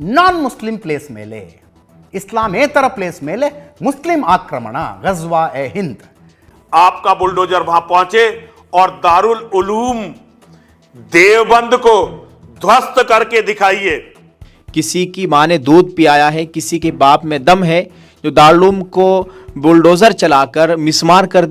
ನಾನ್ Muslim place ಮೇಲೆ ಇಸ್ಲಾಮೇತರ place ಮೇಲೆ Muslim ಆಕ್ರಮಣ ಗಜ್ವಾ ಎ ಹಿಂದ್ आपका बुलडोजर वहां पहुंचे और दारुल उलूम देवबंद को ध्वस्त करके दिखाइए किसी की माँ ने दूध पियाया है किसी के बाप में दम है जो दारुलूम को बुलडोजर चलाकर मिसमार कर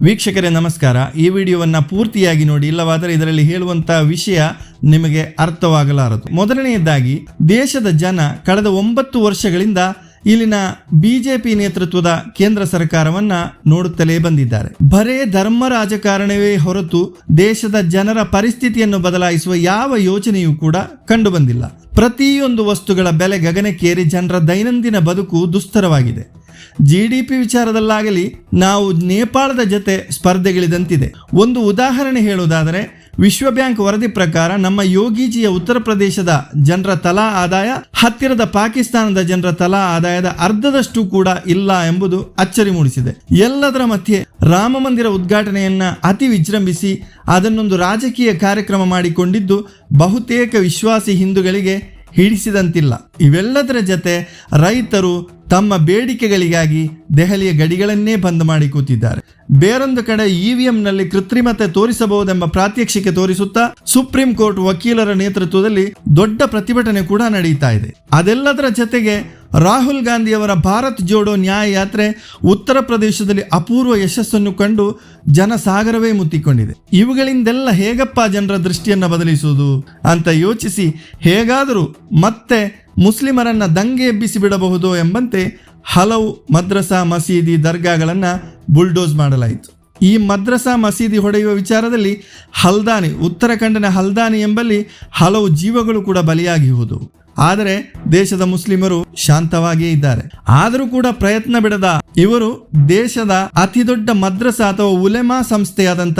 ವೀಕ್ಷಕರೇ ನಮಸ್ಕಾರ ಈ ವಿಡಿಯೋವನ್ನು ಪೂರ್ತಿಯಾಗಿ ನೋಡಿ ಇಲ್ಲವಾದರೆ ಇದರಲ್ಲಿ ಹೇಳುವಂತ ವಿಷಯ ನಿಮಗೆ ಅರ್ಥವಾಗಲಾರದು. ಮೊದಲನೆಯದಾಗಿ, ದೇಶದ ಜನ ಕಳೆದ ಒಂಬತ್ತು ವರ್ಷಗಳಿಂದ ಇಲ್ಲಿನ ಬಿಜೆಪಿ ನೇತೃತ್ವದ ಕೇಂದ್ರ ಸರ್ಕಾರವನ್ನ ನೋಡುತ್ತಲೇ ಬಂದಿದ್ದಾರೆ. ಬರೇ ಧರ್ಮ ರಾಜಕಾರಣವೇ ಹೊರತು ದೇಶದ ಜನರ ಪರಿಸ್ಥಿತಿಯನ್ನು ಬದಲಾಯಿಸುವ ಯಾವ ಯೋಜನೆಯೂ ಕೂಡ ಕಂಡುಬಂದಿಲ್ಲ. ಪ್ರತಿಯೊಂದು ವಸ್ತುಗಳ ಬೆಲೆ ಗಗನಕ್ಕೇರಿ ಜನರ ದೈನಂದಿನ ಬದುಕು ದುಸ್ತರವಾಗಿದೆ. ಜಿ ಡಿ ಪಿ ವಿಚಾರದಲ್ಲಾಗಲಿ, ನಾವು ನೇಪಾಳದ ಜೊತೆ ಸ್ಪರ್ಧೆಗಿಳಿದಂತಿದೆ. ಒಂದು ಉದಾಹರಣೆ ಹೇಳುವುದಾದರೆ ವಿಶ್ವ ಬ್ಯಾಂಕ್ ವರದಿ ಪ್ರಕಾರ ನಮ್ಮ ಯೋಗೀಜಿಯ ಉತ್ತರ ಪ್ರದೇಶದ ಜನರ ತಲಾ ಆದಾಯ, ಹತ್ತಿರದ ಪಾಕಿಸ್ತಾನದ ಜನರ ತಲಾ ಆದಾಯದ ಅರ್ಧದಷ್ಟು ಕೂಡ ಇಲ್ಲ ಎಂಬುದು ಅಚ್ಚರಿ ಮೂಡಿಸಿದೆ. ಎಲ್ಲದರ ಮಧ್ಯೆ ರಾಮ ಮಂದಿರ ಉದ್ಘಾಟನೆಯನ್ನ ಅತಿ ವಿಜೃಂಭಿಸಿ, ಅದನ್ನೊಂದು ರಾಜಕೀಯ ಕಾರ್ಯಕ್ರಮ ಮಾಡಿಕೊಂಡಿದ್ದು ಬಹುತೇಕ ವಿಶ್ವಾಸಿ ಹಿಂದೂಗಳಿಗೆ ಹಿಡಿಸಿದಂತಿಲ್ಲ. ಇವೆಲ್ಲದರ ಜತೆ ರೈತರು ತಮ್ಮ ಬೇಡಿಕೆಗಳಿಗಾಗಿ ದೆಹಲಿಯ ಗಡಿಗಳನ್ನೇ ಬಂದ್ ಮಾಡಿ ಕೂತಿದ್ದಾರೆ. ಬೇರೊಂದು ಕಡೆ ಇವಿಎಂನಲ್ಲಿ ಕೃತ್ರಿಮತೆ ತೋರಿಸಬಹುದೆಂಬ ಪ್ರಾತ್ಯಕ್ಷಿಕೆ ತೋರಿಸುತ್ತಾ ಸುಪ್ರೀಂ ಕೋರ್ಟ್ ವಕೀಲರ ನೇತೃತ್ವದಲ್ಲಿ ದೊಡ್ಡ ಪ್ರತಿಭಟನೆ ಕೂಡ ನಡೆಯುತ್ತಾ ಇದೆ. ಅದೆಲ್ಲದರ ಜೊತೆಗೆ ರಾಹುಲ್ ಗಾಂಧಿಯವರ ಭಾರತ್ ಜೋಡೋ ನ್ಯಾಯ ಯಾತ್ರೆ ಉತ್ತರ ಪ್ರದೇಶದಲ್ಲಿ ಅಪೂರ್ವ ಯಶಸ್ಸನ್ನು ಕಂಡು ಜನಸಾಗರವೇ ಮುತ್ತಿಕೊಂಡಿದೆ. ಇವುಗಳಿಂದೆಲ್ಲ ಹೇಗಪ್ಪ ಜನರ ದೃಷ್ಟಿಯನ್ನು ಬದಲಿಸುವುದು? ಅಂತ ಯೋಚಿಸಿ ಹೇಗಾದರೂ ಮತ್ತೆ ಮುಸ್ಲಿಮರನ್ನ ದಂಗೆ ಎಬ್ಬಿಸಿ ಬಿಡಬಹುದು ಎಂಬಂತೆ ಹಲವು ಮದ್ರಸಾ ಮಸೀದಿ ದರ್ಗಾಗಳನ್ನು ಬುಲ್ಡೋಸ್ ಮಾಡಲಾಯಿತು. ಈ ಮದ್ರಸಾ ಮಸೀದಿ ಹೊಡೆಯುವ ವಿಚಾರದಲ್ಲಿ ಹಲ್ದಾನಿ, ಉತ್ತರಾಖಂಡನ ಹಲ್ದಾನಿ ಎಂಬಲ್ಲಿ ಹಲವು ಜೀವಗಳು ಕೂಡ ಬಲಿಯಾಗಿ ಹೋದವು. ಆದರೆ ದೇಶದ ಮುಸ್ಲಿಮರು ಶಾಂತವಾಗಿಯೇ ಇದ್ದಾರೆ. ಆದರೂ ಕೂಡ ಪ್ರಯತ್ನ ಬಿಡದ ಇವರು ದೇಶದ ಅತಿ ದೊಡ್ಡ ಮದ್ರಸಾ ಅಥವಾ ಉಲೆಮಾ ಸಂಸ್ಥೆಯಾದಂಥ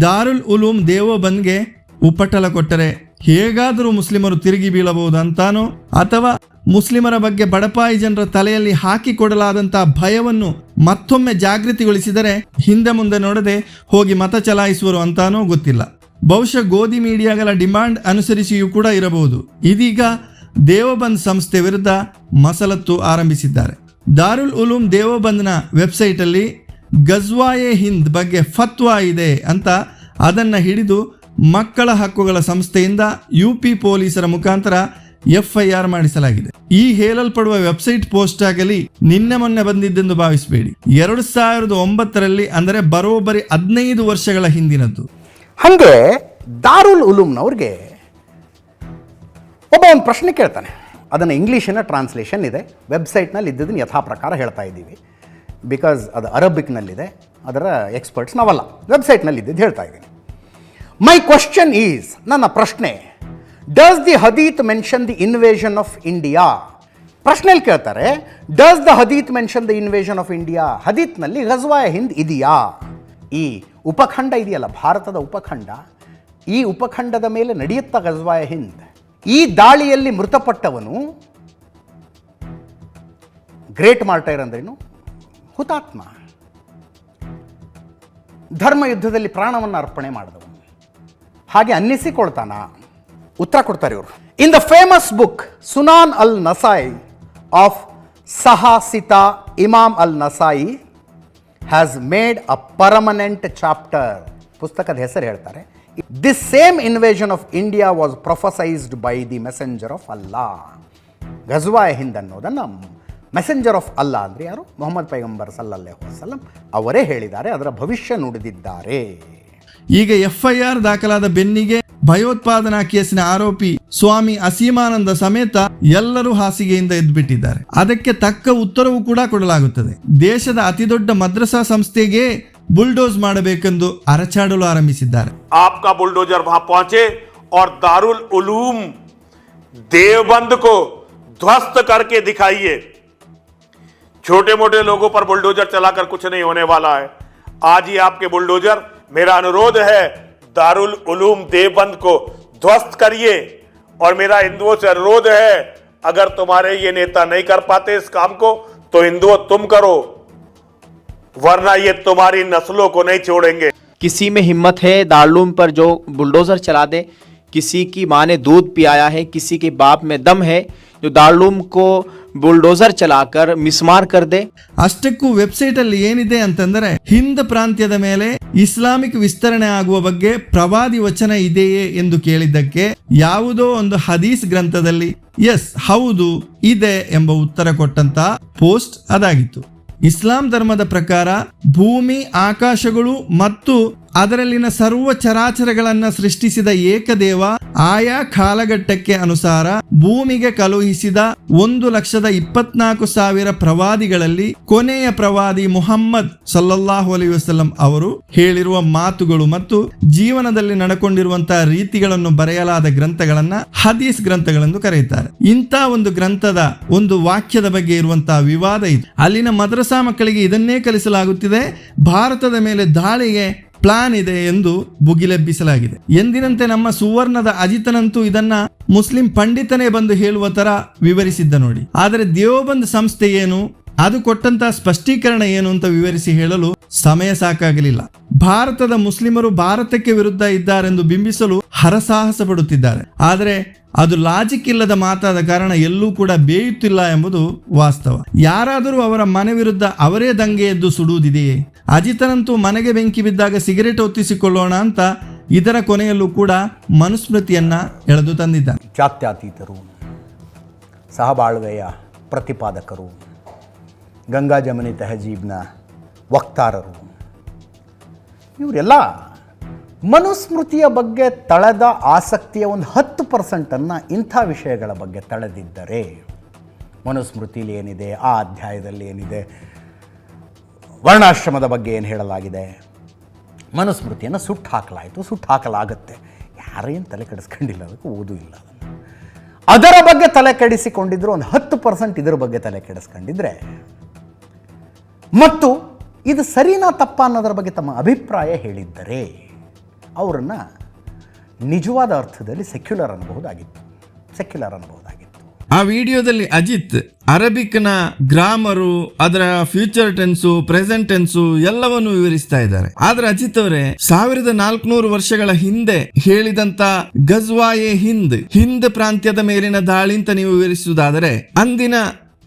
ದಾರುಲ್ ಉಲೂಮ್ ದೇವೋಬಂದ್ಗೆ ಉಪಟಳ ಕೊಟ್ಟರೆ ಹೇಗಾದರೂ ಮುಸ್ಲಿಮರು ತಿರುಗಿ ಬೀಳಬಹುದಂತಾನೋ ಅಥವಾ ಮುಸ್ಲಿಮರ ಬಗ್ಗೆ ಬಡಪಾಯಿ ಜನರ ತಲೆಯಲ್ಲಿ ಹಾಕಿಕೊಡಲಾದಂಥ ಭಯವನ್ನು ಮತ್ತೊಮ್ಮೆ ಜಾಗೃತಿಗೊಳಿಸಿದರೆ ಹಿಂದೆ ಮುಂದೆ ನೋಡದೆ ಹೋಗಿ ಮತ ಚಲಾಯಿಸುವರು ಅಂತಾನೋ ಗೊತ್ತಿಲ್ಲ. ಬಹುಶಃ ಗೋಧಿ ಮೀಡಿಯಾಗಳ ಡಿಮಾಂಡ್ ಅನುಸರಿಸಿಯೂ ಕೂಡ ಇರಬಹುದು. ಇದೀಗ ದೇವಬಂದ್ ಸಂಸ್ಥೆ ವಿರುದ್ಧ ಮಸಲತ್ತು ಆರಂಭಿಸಿದ್ದಾರೆ. ದಾರುಲ್ ಉಲೂಮ್ ದೇವಬಂದ್ನ ವೆಬ್ಸೈಟಲ್ಲಿ ಗಜ್ವಾಯೆ ಹಿಂದ್ ಬಗ್ಗೆ ಫತ್ವಾ ಇದೆ ಅಂತ ಅದನ್ನು ಹಿಡಿದು ಮಕ್ಕಳ ಹಕ್ಕುಗಳ ಸಂಸ್ಥೆಯಿಂದ ಯು ಪಿ ಪೊಲೀಸರ ಮುಖಾಂತರ ಎಫ್ಐಆರ್ ಮಾಡಿಸಲಾಗಿದೆ. ಈ ಹೇಳಲ್ಪಡುವ ವೆಬ್ಸೈಟ್ ಪೋಸ್ಟ್ ಆಗಲಿ ನಿನ್ನೆ ಮೊನ್ನೆ ಬಂದಿದ್ದೆಂದು ಭಾವಿಸಬೇಡಿ. ಎರಡು ಸಾವಿರದ ಒಂಬತ್ತರಲ್ಲಿ ಅಂದರೆ ಬರೋಬ್ಬರಿ ಹದಿನೈದು ವರ್ಷಗಳ ಹಿಂದಿನದ್ದು. ಹಾಗೆ ದಾರುಲ್ ಉಲೂಮ್ನವ್ರಿಗೆ ಒಬ್ಬ ಒಂದು ಪ್ರಶ್ನೆ ಕೇಳ್ತಾನೆ. ಅದನ್ನು ಇಂಗ್ಲೀಷಿನ ಟ್ರಾನ್ಸ್ಲೇಷನ್ ಇದೆ. ವೆಬ್ಸೈಟ್ನಲ್ಲಿ ಇದ್ದದನ್ನು ಯಥಾ ಪ್ರಕಾರ ಹೇಳ್ತಾ ಇದ್ದೀವಿ. ಬಿಕಾಸ್ ಅದು ಅರಬಿಕ್ನಲ್ಲಿದೆ. ಅದರ ಎಕ್ಸ್ಪರ್ಟ್ಸ್ ನಾವಲ್ಲ. ವೆಬ್ಸೈಟ್ನಲ್ಲಿ ಇದ್ದಿದ್ದು ಹೇಳ್ತಾ ಇದ್ದೀನಿ. ಮೈ ಕ್ವಶನ್ ಈಸ್ ನನ್ನ ಪ್ರಶ್ನೆ does the hadith mention the invasion of India ಪ್ರಶ್ನೆಯಲ್ಲಿ ಕೇಳ್ತಾರೆ does the hadith mention the invasion of India ಹದೀತ್ನಲ್ಲಿ ಗಜ್ವಾಯ ಹಿಂದ್ ಇದೆಯಾ? ಈ ಉಪಖಂಡ ಇದೆಯಲ್ಲ, ಭಾರತದ ಉಪಖಂಡ. ಈ ಉಪಖಂಡದ ಮೇಲೆ ನಡೆಯುತ್ತಾ ಗಜ್ವಾಯ ಹಿಂದ್ ಈ ದಾಳಿಯಲ್ಲಿ ಮೃತಪಟ್ಟವನು ಗ್ರೇಟ್ ಮಾರ್ಟೈರ್ ಅಂದ್ರೇನು? ಹುತಾತ್ಮ. ಧರ್ಮ ಯುದ್ಧದಲ್ಲಿ ಪ್ರಾಣವನ್ನು ಅರ್ಪಣೆ ಮಾಡಿದವನು. ಹಾಗೆ ಅನ್ನಿಸಿಕೊಳ್ತಾನ? ಉತ್ತರ ಕೊಡ್ತಾರೆ ಇವರು. In the famous book Sunan al Nasai of ಸಹಾಸಿತಾ Imam al Nasai has made a permanent chapter ಪುಸ್ತಕದ ಹೆಸರು ಹೇಳ್ತಾರೆ. This same invasion of India was prophesised by the messenger of Allah ಗಜ್ವಾಯ Hind ಅನ್ನೋದನ್ನು ಮೆಸೆಂಜರ್ ಆಫ್ ಅಲ್ಲಾ ಅಂದರೆ ಯಾರು? ಮೊಹಮ್ಮದ್ ಪೈಗಂಬರ್ ಸಲ್ಲಲ್ಲಾಹು ವಸಲ್ಲಂ ಅವರೇ ಹೇಳಿದ್ದಾರೆ, ಅದರ ಭವಿಷ್ಯ ನುಡಿದಿದ್ದಾರೆ. ಈಗ ಎಫ್ಐಆರ್ ದಾಖಲಾದ ಬೆನ್ನಿಗೆ ಭಯೋತ್ಪಾದನಾ ಕೇಸಿನ ಆರೋಪಿ ಸ್ವಾಮಿ ಅಸೀಮಾನಂದ ಸಮೇತ ಎಲ್ಲರೂ ಹಾಸಿಗೆಯಿಂದ ಎದ್ಬಿಟ್ಟಿದ್ದಾರೆ. ಅದಕ್ಕೆ ತಕ್ಕ ಉತ್ತರವು ಕೂಡ ಕೊಡಲಾಗುತ್ತದೆ. ದೇಶದ ಅತಿದೊಡ್ಡ ಮದ್ರಸಾ ಸಂಸ್ಥೆಗೆ ಬುಲ್ಡೋಸ್ ಮಾಡಬೇಕೆಂದು ಅರಚಾಡಲು ಆರಂಭಿಸಿದ್ದಾರೆ आपका बुलडोजर वहां पहुंचे और दारुल उलूम देवबंद को ध्वस्त करके दिखाइए छोटे मोटे लोगों पर बुलडोजर चलाकर कुछ नहीं होने वाला है आज ही आपके बुलडोजर मेरा अनुरोध है दारुल उलूम देवबंद को ध्वस्त करिए और मेरा हिंदुओं से अनुरोध है अगर तुम्हारे ये नेता नहीं कर पाते इस काम को तो हिंदुओं तुम करो वरना ये तुम्हारी नस्लों को नहीं छोड़ेंगे किसी में हिम्मत है दारुलूम पर जो बुलडोजर चला दे किसी की माँ ने दूध पियाया है किसी के बाप में दम है जो दारूम को बुलडोजर चलाकर मिसमार कर दे ಅಷ್ಟಕ್ಕೂ ವೆಬ್ಸೈಟ್ ಅಲ್ಲಿ ಏನಿದೆ ಅಂತಂದ್ರೆ ಹಿಂದ್ ಪ್ರಾಂತ್ಯದ ಮೇಲೆ ಇಸ್ಲಾಮಿಕ್ ವಿಸ್ತರಣೆ ಆಗುವ ಬಗ್ಗೆ ಪ್ರವಾದಿ ವಚನ ಇದೆಯೇ ಎಂದು ಕೇಳಿದ್ದಕ್ಕೆ ಯಾವುದೋ ಒಂದು ಹದೀಸ್ ಗ್ರಂಥದಲ್ಲಿ ಎಸ್ ಹೌದು ಇದೆ ಎಂಬ ಉತ್ತರ ಕೊಟ್ಟಂತ ಪೋಸ್ಟ್ ಅದಾಗಿತ್ತು ಇಸ್ಲಾಂ ಧರ್ಮದ ಪ್ರಕಾರ ಭೂಮಿ ಆಕಾಶಗಳು ಮತ್ತು ಅದರಲ್ಲಿನ ಸರ್ವ ಚರಾಚರಗಳನ್ನ ಸೃಷ್ಟಿಸಿದ ಏಕದೇವ ಆಯಾ ಕಾಲಘಟ್ಟಕ್ಕೆ ಅನುಸಾರ ಭೂಮಿಗೆ ಕಳುಹಿಸಿದ ಒಂದು ಲಕ್ಷದ ಇಪ್ಪತ್ನಾಲ್ಕು ಸಾವಿರ ಪ್ರವಾದಿಗಳಲ್ಲಿ ಕೊನೆಯ ಪ್ರವಾದಿ ಮುಹಮ್ಮದ್ ಸಲ್ಲಲ್ಲಾಹು ಅಲಿ ವಸಲಂ ಅವರು ಹೇಳಿರುವ ಮಾತುಗಳು ಮತ್ತು ಜೀವನದಲ್ಲಿ ನಡ್ಕೊಂಡಿರುವಂತಹ ರೀತಿಗಳನ್ನು ಬರೆಯಲಾದ ಗ್ರಂಥಗಳನ್ನ ಹದೀಸ್ ಗ್ರಂಥಗಳೆಂದು ಕರೆಯುತ್ತಾರೆ. ಇಂಥ ಒಂದು ಗ್ರಂಥದ ಒಂದು ವಾಕ್ಯದ ಬಗ್ಗೆ ಇರುವಂತಹ ವಿವಾದ ಇದೆ. ಅಲ್ಲಿನ ಮದ್ರಸಾ ಮಕ್ಕಳಿಗೆ ಇದನ್ನೇ ಕಲಿಸಲಾಗುತ್ತಿದೆ. ಭಾರತದ ಮೇಲೆ ದಾಳಿಗೆ ಪ್ಲಾನ್ ಇದೆ ಎಂದು ಭುಗಿಲೆಬ್ಬಿಸಲಾಗಿದೆ. ಎಂದಿನಂತೆ ನಮ್ಮ ಸುವರ್ಣದ ಅಜಿತನಂತೂ ಇದನ್ನ ಮುಸ್ಲಿಂ ಪಂಡಿತನೇ ಬಂದು ಹೇಳುವ ತರ ವಿವರಿಸಿದ್ದ ನೋಡಿ. ಆದರೆ ದೇವಬಂದ್ ಸಂಸ್ಥೆ ಏನು? ಅದು ಕೊಟ್ಟಂತಹ ಸ್ಪಷ್ಟೀಕರಣ ಏನು ಅಂತ ವಿವರಿಸಿ ಹೇಳಲು ಸಮಯ ಸಾಕಾಗಲಿಲ್ಲ. ಭಾರತದ ಮುಸ್ಲಿಮರು ಭಾರತಕ್ಕೆ ವಿರುದ್ಧ ಇದ್ದಾರೆಂದು ಬಿಂಬಿಸಲು ಹರಸಾಹಸ ಪಡುತ್ತಿದ್ದಾರೆ ಆದರೆ ಅದು ಲಾಜಿಕ್ ಇಲ್ಲದ ಮಾತಾದ ಕಾರಣ ಎಲ್ಲೂ ಕೂಡ ಬೇಯುತ್ತಿಲ್ಲ ಎಂಬುದು ವಾಸ್ತವ. ಯಾರಾದರೂ ಅವರ ಮನೆ ವಿರುದ್ಧ ಅವರೇ ದಂಗೆ ಎದ್ದು ಸುಡುವುದಿದೆಯೇ? ಅಜಿತನಂತೂ ಮನೆಗೆ ಬೆಂಕಿ ಬಿದ್ದಾಗ ಸಿಗರೇಟ್ ಒತ್ತಿಸಿಕೊಳ್ಳೋಣ ಅಂತ ಇದರ ಕೊನೆಯಲ್ಲೂ ಕೂಡ ಮನುಸ್ಮೃತಿಯನ್ನ ಎಳೆದು ತಂದಿದ್ದಾನೆ. ಜಾತ್ಯತೀತರು ಸಹಬಾಳ್ವೆಯ ಪ್ರತಿಪಾದಕರು, ಗಂಗಾ ಜಮನಿ ತೆಹಜೀಬ್ನ ವಕ್ತಾರರು, ಇವರೆಲ್ಲ ಮನುಸ್ಮೃತಿಯ ಬಗ್ಗೆ ತಳೆದ ಆಸಕ್ತಿಯ ಒಂದು ಹತ್ತು ಪರ್ಸೆಂಟನ್ನು ಇಂಥ ವಿಷಯಗಳ ಬಗ್ಗೆ ತಳೆದಿದ್ದರೆ ಮನುಸ್ಮೃತಿಲಿ ಏನಿದೆ, ಆ ಅಧ್ಯಾಯದಲ್ಲಿ ಏನಿದೆ, ವರ್ಣಾಶ್ರಮದ ಬಗ್ಗೆ ಏನು ಹೇಳಲಾಗಿದೆ? ಮನುಸ್ಮೃತಿಯನ್ನು ಸುಟ್ಟು ಹಾಕಲಾಯಿತು, ಸುಟ್ಟು ಹಾಕಲಾಗುತ್ತೆ. ಯಾರೇನು ತಲೆ ಕೆಡಿಸ್ಕೊಂಡಿಲ್ಲ, ಅದಕ್ಕೆ ಓದೂ ಇಲ್ಲ ಅದರ ಬಗ್ಗೆ ತಲೆ ಕೆಡಿಸಿಕೊಂಡಿದ್ರು, ಒಂದು ಹತ್ತು ಪರ್ಸೆಂಟ್ ಇದರ ಬಗ್ಗೆ ತಲೆ ಕೆಡಿಸ್ಕೊಂಡಿದ್ರೆ, ಮತ್ತು ಇದು ಸರಿನಾ ತಪ್ಪ ಅನ್ನೋದರ ಬಗ್ಗೆ ತಮ್ಮ ಅಭಿಪ್ರಾಯ ಹೇಳಿದ್ದರೆ ಅವರನ್ನು ನಿಜವಾದ ಅರ್ಥದಲ್ಲಿ ಸೆಕ್ಯುಲರ್ ಅನ್ನಬಹುದಾಗಿತ್ತು. ಸೆಕ್ಯುಲರ್ ಅನ್ನಬಹುದಾಗಿತ್ತು. ಆ ವಿಡಿಯೋದಲ್ಲಿ ಅಜಿತ್, ಅರಬಿಕ್ನ ಗ್ರಾಮರು, ಅದರ ಫ್ಯೂಚರ್ ಟೆನ್ಸು ಪ್ರೆಸೆಂಟ್ ಟೆನ್ಸು ಎಲ್ಲವನ್ನು ವಿವರಿಸ್ತಾ ಇದ್ದಾರೆ. ಆದ್ರೆ ಅಜಿತ್ ಅವರೇ, ಸಾವಿರದ ನಾಲ್ಕುನೂರು ವರ್ಷಗಳ ಹಿಂದೆ ಹೇಳಿದಂತ ಗಜ್ವಾಯೆ ಹಿಂದ್ ಹಿಂದ್ ಪ್ರಾಂತ್ಯದ ಮೇಲಿನ ದಾಳಿ ಅಂತ ನೀವು ವಿವರಿಸುವುದಾದರೆ, ಅಂದಿನ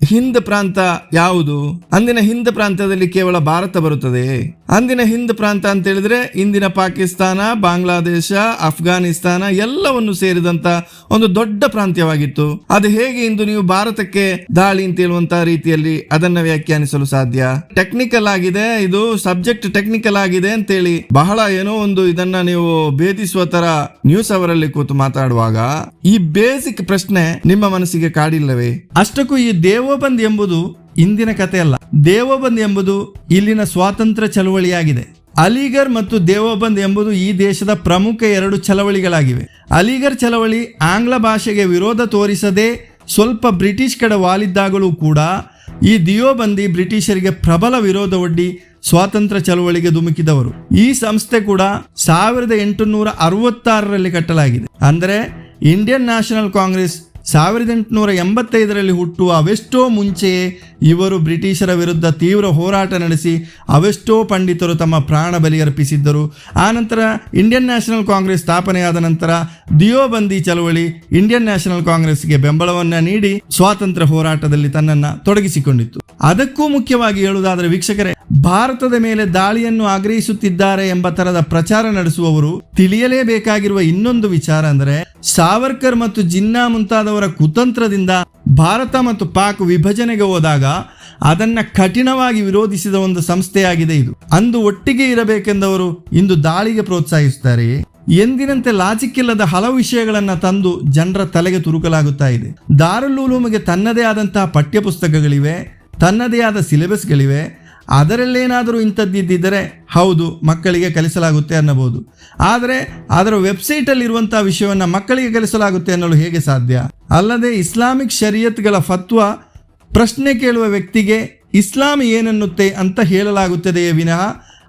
ಹಿಂದ್ ಪ್ರಾಂತ ಯಾವುದು? ಅಂದಿನ ಹಿಂದ್ ಪ್ರಾಂತ್ಯದಲ್ಲಿ ಕೇವಲ ಭಾರತ ಬರುತ್ತದೆ ಅಂದಿನ ಹಿಂದ್ ಪ್ರಾಂತ ಅಂತ ಹೇಳಿದ್ರೆ ಇಂದಿನ ಪಾಕಿಸ್ತಾನ, ಬಾಂಗ್ಲಾದೇಶ ಅಫ್ಘಾನಿಸ್ತಾನ ಎಲ್ಲವನ್ನು ಸೇರಿದಂತ ಒಂದು ದೊಡ್ಡ ಪ್ರಾಂತ್ಯವಾಗಿತ್ತು. ಅದು ಹೇಗೆ ಇಂದು ನೀವು ಭಾರತಕ್ಕೆ ದಾಳಿ ಅಂತ ಹೇಳುವಂತ ರೀತಿಯಲ್ಲಿ ಅದನ್ನ ವ್ಯಾಖ್ಯಾನಿಸಲು ಸಾಧ್ಯ? ಟೆಕ್ನಿಕಲ್ ಆಗಿದೆ, ಇದು ಸಬ್ಜೆಕ್ಟ್ ಟೆಕ್ನಿಕಲ್ ಆಗಿದೆ ಅಂತೇಳಿ ಬಹಳ ಏನೋ ಒಂದು ಇದನ್ನ ನೀವು ಭೇದಿಸುವ ತರ ನ್ಯೂಸ್ ಅವರಲ್ಲಿ ಕೂತು ಮಾತಾಡುವಾಗ ಈ ಬೇಸಿಕ್ ಪ್ರಶ್ನೆ ನಿಮ್ಮ ಮನಸ್ಸಿಗೆ ಕಾಡಿಲ್ಲವೇ? ಅಷ್ಟಕ್ಕೂ ಈ ದೇವೋಬಂದ್ ಎಂಬುದು ಇಂದಿನ ಕಥೆಯಲ್ಲ. ದೇವಬಂದ್ ಎಂಬುದು ಇಲ್ಲಿನ ಸ್ವಾತಂತ್ರ್ಯ ಚಳವಳಿಯಾಗಿದೆ. ಅಲಿಗರ್ ಮತ್ತು ದೇವಬಂದ್ ಎಂಬುದು ಈ ದೇಶದ ಪ್ರಮುಖ ಎರಡು ಚಳವಳಿಗಳಾಗಿವೆ. ಅಲಿಗರ್ ಚಳವಳಿ ಆಂಗ್ಲ ಭಾಷೆಗೆ ವಿರೋಧ ತೋರಿಸದೆ ಸ್ವಲ್ಪ ಬ್ರಿಟಿಷ್ ಕಡೆ ವಾಲಿದ್ದಾಗಲೂ ಕೂಡ ಈ ದಿಯೋಬಂದಿ ಬ್ರಿಟಿಷರಿಗೆ ಪ್ರಬಲ ವಿರೋಧ ಒಡ್ಡಿ ಸ್ವಾತಂತ್ರ್ಯ ಚಳವಳಿಗೆ ಧುಮುಕಿದವರು. ಈ ಸಂಸ್ಥೆ ಕೂಡ ಸಾವಿರದ ಎಂಟುನೂರ ಅರವತ್ತಾರರಲ್ಲಿ ಕಟ್ಟಲಾಗಿದೆ. ಅಂದರೆ ಇಂಡಿಯನ್ ನ್ಯಾಷನಲ್ ಕಾಂಗ್ರೆಸ್ ಸಾವಿರದ ಎಂಟುನೂರ ಎಂಬತ್ತೈದರಲ್ಲಿ ಹುಟ್ಟುವ ಅವೆಷ್ಟೋ ಮುಂಚೆಯೇ ಇವರು ಬ್ರಿಟಿಷರ ವಿರುದ್ಧ ತೀವ್ರ ಹೋರಾಟ ನಡೆಸಿ ಅವೆಷ್ಟೋ ಪಂಡಿತರು ತಮ್ಮ ಪ್ರಾಣ ಬಲಿ ಅರ್ಪಿಸಿದ್ದರು ಆನಂತರ ಇಂಡಿಯನ್ ನ್ಯಾಷನಲ್ ಕಾಂಗ್ರೆಸ್ ಸ್ಥಾಪನೆಯಾದ ನಂತರ ದಿಯೋಬಂದಿ ಚಳವಳಿ ಇಂಡಿಯನ್ ನ್ಯಾಷನಲ್ ಕಾಂಗ್ರೆಸ್ಗೆ ಬೆಂಬಲವನ್ನು ನೀಡಿ ಸ್ವಾತಂತ್ರ್ಯ ಹೋರಾಟದಲ್ಲಿ ತನ್ನನ್ನು ತೊಡಗಿಸಿಕೊಂಡಿತ್ತು. ಅದಕ್ಕೂ ಮುಖ್ಯವಾಗಿ ಹೇಳುವುದಾದರೆ ವೀಕ್ಷಕರೇ, ಭಾರತದ ಮೇಲೆ ದಾಳಿಯನ್ನು ಆಗ್ರಹಿಸುತ್ತಿದ್ದಾರೆ ಎಂಬ ತರದ ಪ್ರಚಾರ ನಡೆಸುವವರು ತಿಳಿಯಲೇಬೇಕಾಗಿರುವ ಇನ್ನೊಂದು ವಿಚಾರ ಅಂದರೆ, ಸಾವರ್ಕರ್ ಮತ್ತು ಜಿನ್ನಾ ಮುಂತಾದವರ ಕುತಂತ್ರದಿಂದ ಭಾರತ ಮತ್ತು ಪಾಕ್ ವಿಭಜನೆಗೆ ಹೋದಾಗ ಅದನ್ನ ಕಠಿಣವಾಗಿ ವಿರೋಧಿಸಿದ ಒಂದು ಸಂಸ್ಥೆಯಾಗಿದೆ ಇದು. ಅಂದು ಒಟ್ಟಿಗೆ ಇರಬೇಕೆಂದವರು ಇಂದು ದಾಳಿಗೆ ಪ್ರೋತ್ಸಾಹಿಸುತ್ತಾರೆ. ಎಂದಿನಂತೆ ಲಾಜಿಕ್ ಇಲ್ಲದ ಹಲವು ವಿಷಯಗಳನ್ನ ತಂದು ಜನರ ತಲೆಗೆ ತುರುಕಲಾಗುತ್ತಾ ಇದೆ. ದಾರುಲ್ ಉಲೂಮಿಗೆ ತನ್ನದೇ ಆದಂತಹ ಪಠ್ಯಪುಸ್ತಕಗಳಿವೆ. ತನ್ನದೇ ಆದ ಸಿಲೆಬಸ್ಗಳಿವೆ, ಅದರಲ್ಲೇನಾದರೂ ಇಂಥದ್ದಿದ್ದರೆ ಹೌದು, ಮಕ್ಕಳಿಗೆ ಕಲಿಸಲಾಗುತ್ತೆ ಅನ್ನಬಹುದು. ಆದರೆ ಅದರ ವೆಬ್ಸೈಟಲ್ಲಿರುವಂಥ ವಿಷಯವನ್ನು ಮಕ್ಕಳಿಗೆ ಕಲಿಸಲಾಗುತ್ತೆ ಅನ್ನಲು ಹೇಗೆ ಸಾಧ್ಯ? ಅಲ್ಲದೆ ಇಸ್ಲಾಮಿಕ್ ಶರಿಯತ್ಗಳ ಫತ್ವ ಪ್ರಶ್ನೆ ಕೇಳುವ ವ್ಯಕ್ತಿಗೆ ಇಸ್ಲಾಂ ಏನನ್ನುತ್ತೆ ಅಂತ ಹೇಳಲಾಗುತ್ತದೆಯೇ ವಿನಃ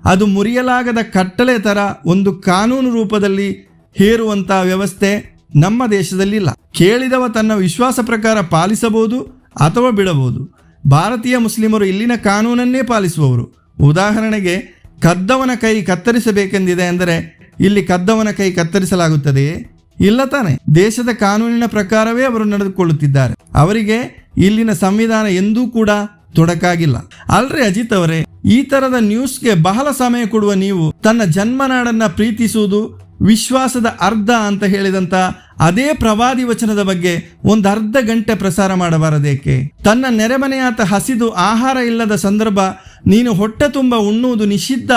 ಅದು ಮುರಿಯಲಾಗದ ಕಟ್ಟಳೆ ಥರ ಒಂದು ಕಾನೂನು ರೂಪದಲ್ಲಿ ಹೇರುವಂಥ ವ್ಯವಸ್ಥೆ ನಮ್ಮ ದೇಶದಲ್ಲಿಲ್ಲ. ಕೇಳಿದವ ತನ್ನ ವಿಶ್ವಾಸ ಪ್ರಕಾರ ಪಾಲಿಸಬಹುದು ಅಥವಾ ಬಿಡಬಹುದು. ಭಾರತೀಯ ಮುಸ್ಲಿಮರು ಇಲ್ಲಿನ ಕಾನೂನನ್ನೇ ಪಾಲಿಸುವವರು. ಉದಾಹರಣೆಗೆ, ಕದ್ದವನ ಕೈ ಕತ್ತರಿಸಬೇಕೆಂದಿದೆ ಅಂದರೆ, ಇಲ್ಲಿ ಕದ್ದವನ ಕೈ ಕತ್ತರಿಸಲಾಗುತ್ತದೆಯೇ? ಇಲ್ಲ ತಾನೆ. ದೇಶದ ಕಾನೂನಿನ ಪ್ರಕಾರವೇ ಅವರು ನಡೆದುಕೊಳ್ಳುತ್ತಿದ್ದಾರೆ. ಅವರಿಗೆ ಇಲ್ಲಿನ ಸಂವಿಧಾನ ಎಂದೂ ಕೂಡ ತೊಡಕಾಗಿಲ್ಲ. ಅಲ್ರಿ ಅಜಿತ್ ಅವರೇ, ಈ ತರದ ನ್ಯೂಸ್ಗೆ ಬಹಳ ಸಮಯ ಕೊಡುವ ನೀವು ತನ್ನ ಜನ್ಮನಾಡನ್ನ ಪ್ರೀತಿಸುವುದು ವಿಶ್ವಾಸದ ಅರ್ಧ ಅಂತ ಹೇಳಿದಂತ ಅದೇ ಪ್ರವಾದಿ ವಚನದ ಬಗ್ಗೆ ಒಂದು ಅರ್ಧ ಗಂಟೆ ಪ್ರಸಾರ ಮಾಡಬಾರದೇಕೆ? ತನ್ನ ನೆರೆಮನೆಯಾತ ಹಸಿದು ಆಹಾರ ಇಲ್ಲದ ಸಂದರ್ಭ, ನೀನು ಹೊಟ್ಟೆ ತುಂಬ ಉಣ್ಣುವುದು ನಿಷಿದ್ಧ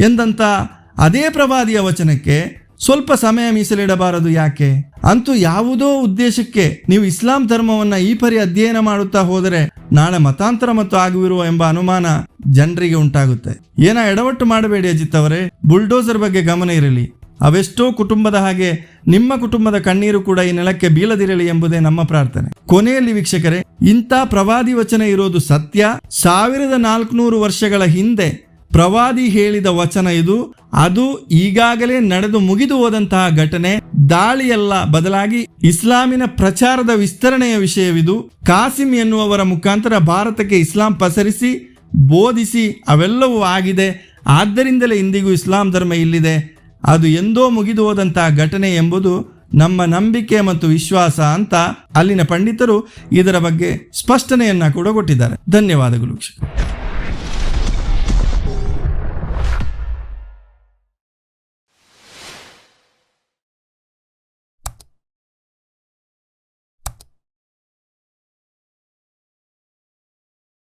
ಎಂದಂತ ಅದೇ ಪ್ರವಾದಿಯ ವಚನಕ್ಕೆ ಸ್ವಲ್ಪ ಸಮಯ ಮೀಸಲಿಡಬಾರದು ಯಾಕೆ? ಅಂತೂ ಯಾವುದೋ ಉದ್ದೇಶಕ್ಕೆ ನೀವು ಇಸ್ಲಾಂ ಧರ್ಮವನ್ನ ಈ ಪರಿ ಅಧ್ಯಯನ ಮಾಡುತ್ತಾ ಹೋದರೆ ನಾಳೆ ಮತಾಂತರ ಮತ್ತು ಆಗುವಿರುವ ಎಂಬ ಅನುಮಾನ ಜನರಿಗೆ ಉಂಟಾಗುತ್ತೆ. ಏನ ಎಡವಟ್ಟು ಮಾಡಬೇಡಿ ಅಜಿತ್ ಅವರೇ, ಬುಲ್ಡೋಸರ್ ಬಗ್ಗೆ ಗಮನ ಇರಲಿ. ಅವೆಷ್ಟೋ ಕುಟುಂಬದ ಹಾಗೆ ನಿಮ್ಮ ಕುಟುಂಬದ ಕಣ್ಣೀರು ಕೂಡ ಈ ನೆಲಕ್ಕೆ ಬೀಳದಿರಲಿ ಎಂಬುದೇ ನಮ್ಮ ಪ್ರಾರ್ಥನೆ. ಕೊನೆಯಲ್ಲಿ ವೀಕ್ಷಕರೇ, ಇಂಥ ಪ್ರವಾದಿ ವಚನ ಇರೋದು ಸತ್ಯ. ಸಾವಿರದ ನಾಲ್ಕುನೂರು ವರ್ಷಗಳ ಹಿಂದೆ ಪ್ರವಾದಿ ಹೇಳಿದ ವಚನ ಇದು. ಅದು ಈಗಾಗಲೇ ನಡೆದು ಮುಗಿದು ಹೋದಂತಹ ಘಟನೆ. ದಾಳಿಯಲ್ಲ ಬದಲಾಗಿ ಇಸ್ಲಾಮಿನ ಪ್ರಚಾರದ ವಿಸ್ತರಣೆಯ ವಿಷಯವಿದು. ಕಾಸಿಂ ಎನ್ನುವವರ ಮುಖಾಂತರ ಭಾರತಕ್ಕೆ ಇಸ್ಲಾಂ ಪಸರಿಸಿ, ಬೋಧಿಸಿ ಅವೆಲ್ಲವೂ ಆಗಿದೆ. ಆದ್ದರಿಂದಲೇ ಇಂದಿಗೂ ಇಸ್ಲಾಂ ಧರ್ಮ ಇಲ್ಲಿದೆ. ಅದು ಎಂದೋ ಮುಗಿದು ಹೋದಂತಹ ಘಟನೆ ಎಂಬುದು ನಮ್ಮ ನಂಬಿಕೆ ಮತ್ತು ವಿಶ್ವಾಸ ಅಂತ ಅಲ್ಲಿನ ಪಂಡಿತರು ಇದರ ಬಗ್ಗೆ ಸ್ಪಷ್ಟನೆಯನ್ನ ಕೂಡ ಕೊಟ್ಟಿದ್ದಾರೆ ಧನ್ಯವಾದಗಳು.